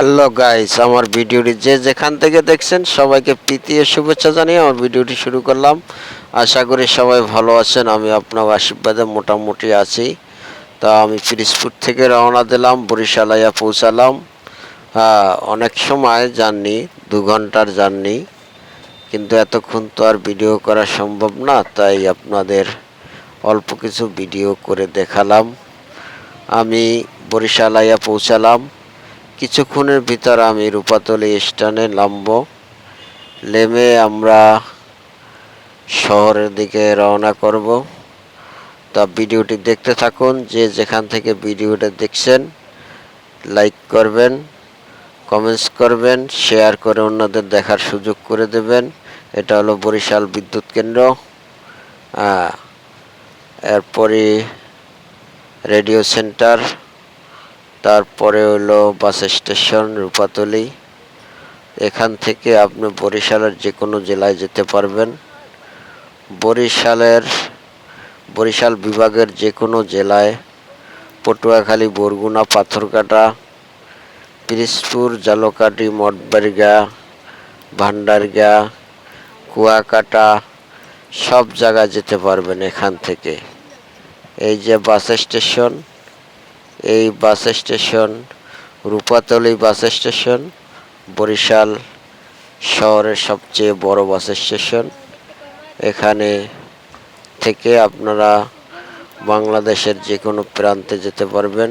Hello guys আমার ভিডিওটি যে যেখান থেকে দেখছেন, সবাইকে প্রীতি শুভেচ্ছা জানিয়ে আমার ভিডিওটি শুরু করলাম। আশা করি সবাই ভালো আছেন, আমি আপনার আশীর্বাদে মোটামুটি আছি। তা আমি পিরিসপুর থেকে রওনা দিলাম বরিশালাইয়া পৌঁছালাম। হ্যাঁ অনেক সময় জার্নি, দু ঘণ্টার জার্নি, কিন্তু এতক্ষণ তো আর ভিডিও করা সম্ভব না, তাই আপনাদের অল্প কিছু ভিডিও করে দেখালাম। আমি বরিশালাইয়া পৌঁছালাম। কিছুক্ষণের ভিতর আমি রূপাতলি স্টানে নামব। নেমে আমরা শহরের দিকে রওনা করব। তা ভিডিওটি দেখতে থাকুন, যে যেখান থেকে ভিডিওটা দেখছেন, লাইক করবেন, কমেন্টস করবেন, শেয়ার করে অন্যদের দেখার সুযোগ করে দেবেন। এটা হলো বরিশাল বিদ্যুৎ কেন্দ্র। এরপরে রেডিও সেন্টার। তারপরে হলো বাস স্টেশন রূপাতলি। এখান থেকে আপনি বরিশালের যে কোনো জেলায় যেতে পারবেন। বরিশালের, বরিশাল বিভাগের যে কোনো জেলায় পটুয়াখালী, বরগুনা পাথরকাটা পিরিসপুর জালকাটি মঠবাড়িগা ভান্ডারগা কুয়াকাটা, সব জায়গায় যেতে পারবেন এখান থেকে। এই যে বাস স্টেশন এই bus station, Rupatali bus station, Barishal শহরের সবচেয়ে বড় বাস স্টেশন। এখানে থেকে আপনারা বাংলাদেশের যে কোনো প্রান্তে যেতে পারবেন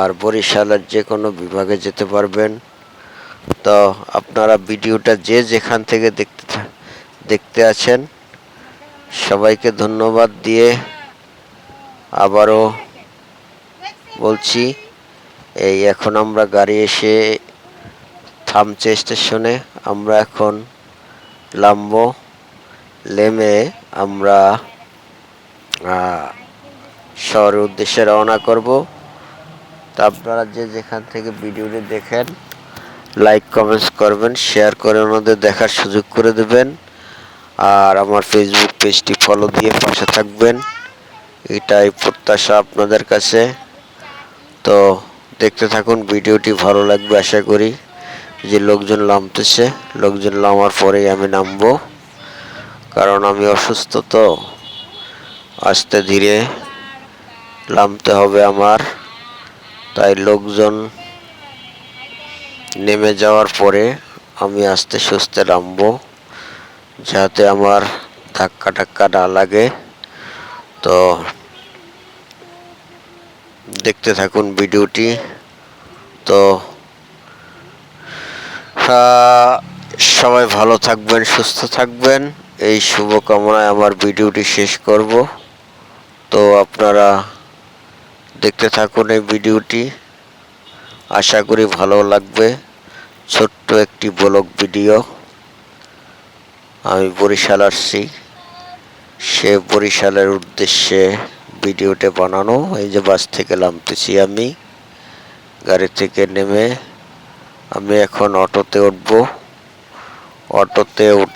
আর বরিশালের যে কোনো বিভাগে যেতে পারবেন। তো আপনারা ভিডিওটা যে যেখান থেকে দেখতে দেখতে আছেন, সবাইকে ধন্যবাদ দিয়ে আবারও বলছি, এই এখন আমরা গাড়ি এসে থামছে স্টেশনে, আমরা এখন নামবো। লেমে আমরা শহরের উদ্দেশ্যে রওনা করব। তা আপনারা যে যেখান থেকে ভিডিওটি দেখেন, লাইক, কমেন্টস করবেন, শেয়ার করে ওনাদের দেখার সুযোগ করে দেবেন। আর আমার ফেসবুক পেজটি ফলো দিয়ে পাশে থাকবেন। এটাই প্রত্যাশা আপনাদের কাছে। তো দেখতে থাকুন, ভিডিওটি ভালো লাগবে আশা করি। যে লোকজন নামতেছে, লোকজন নামার পরেই আমি নামবো। কারণ আমি অসুস্থ তো, আস্তে ধীরে নামতে হবে আমার। তাই লোকজন নেমে যাওয়ার পরে আমি আস্তে সুস্থে নামবো, যাতে আমার ধাক্কা টাক্কা না লাগে। তো দেখতে থাকুন ভিডিওটি। তো সবাই ভালো থাকবেন, সুস্থ থাকবেন। এই শুভকামনায় আমার ভিডিওটি শেষ করব। তো, আপনারা দেখতে থাকুন এই ভিডিওটি। আশা করি ভালো লাগবে। ছোট্ট একটি ব্লগ ভিডিও। আমি বরিশাল আসছি। সে বরিশালের উদ্দেশ্যে ভিডিওটা বানানো। এই যে বাস থেকে নামতেছি আমি। গাড়ি থেকে নেমে আমি এখন অটোতে উঠবো। অটোতে উঠে